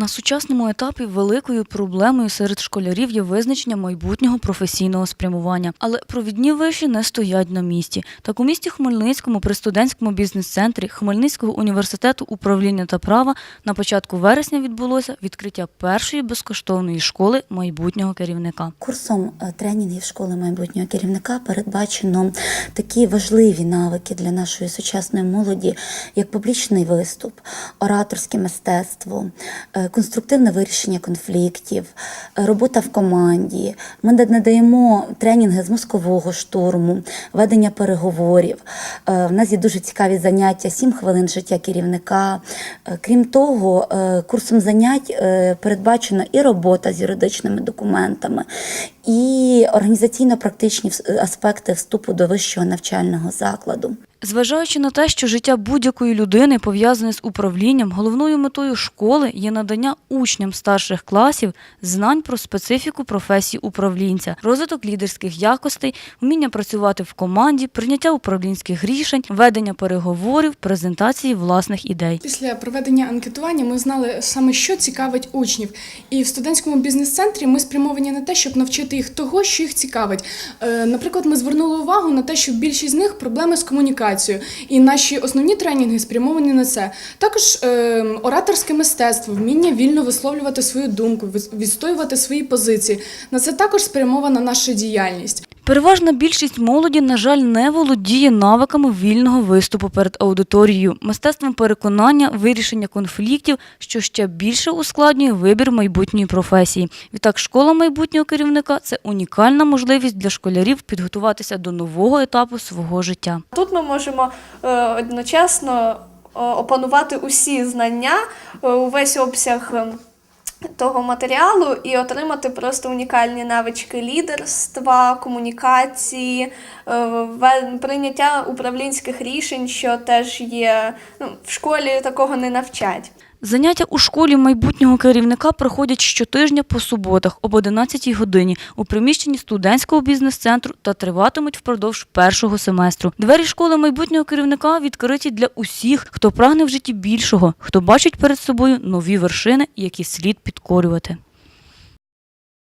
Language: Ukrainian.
На сучасному етапі великою проблемою серед школярів є визначення майбутнього професійного спрямування. Але провідні виші не стоять на місці. Так у місті Хмельницькому при студентському бізнес-центрі Хмельницького університету управління та права на початку вересня відбулося відкриття першої безкоштовної школи майбутнього керівника. Курсом е, тренінгів школи майбутнього керівника передбачено такі важливі навики для нашої сучасної молоді, як публічний виступ, ораторське мистецтво, е, конструктивне вирішення конфліктів, е, робота в команді. Ми надаємо тренінги з мозкового штурму, ведення переговорів. Е, В нас є дуже цікаві заняття, 7 хвилин життя керівника. Е, Крім того, курсом занять передбачена і робота з юридичними документами, і організаційно-практичні аспекти вступу до вищого навчального закладу. Зважаючи на те, що життя будь-якої людини пов'язане з управлінням, головною метою школи є надання учням старших класів знань про специфіку професії управлінця, розвиток лідерських якостей, вміння працювати в команді, прийняття управлінських рішень, ведення переговорів, презентації власних ідей. Після проведення анкетування ми знали саме, що цікавить учнів. І в студентському бізнес-центрі ми спрямовані на те, щоб навчити їх того, що їх цікавить. Е, Наприклад, ми звернули увагу на те, що більшість з них проблеми з комунікацією, і наші основні тренінги спрямовані на це. Також е, ораторське мистецтво, вміння вільно висловлювати свою думку, відстоювати свої позиції. На це також спрямована наша діяльність. Переважна більшість молоді, на жаль, не володіє навиками вільного виступу перед аудиторією, мистецтвом переконання, вирішення конфліктів, що ще більше ускладнює вибір майбутньої професії. Відтак, школа майбутнього керівника це унікальна можливість для школярів підготуватися до нового етапу свого життя. Тут ми можемо е, одночасно е, опанувати усі знання, е, увесь обсяг. Того матеріалу і отримати просто унікальні навички лідерства, комунікації, е, прийняття управлінських рішень, що теж є ну, в школі такого не навчать. Заняття у школі майбутнього керівника проходять щотижня по суботах об 11 годині у приміщенні студентського бізнес-центру та триватимуть впродовж першого семестру. Двері школи майбутнього керівника відкриті для усіх, хто прагне в житті більшого, хто бачить перед собою нові вершини, які слід підкорювати.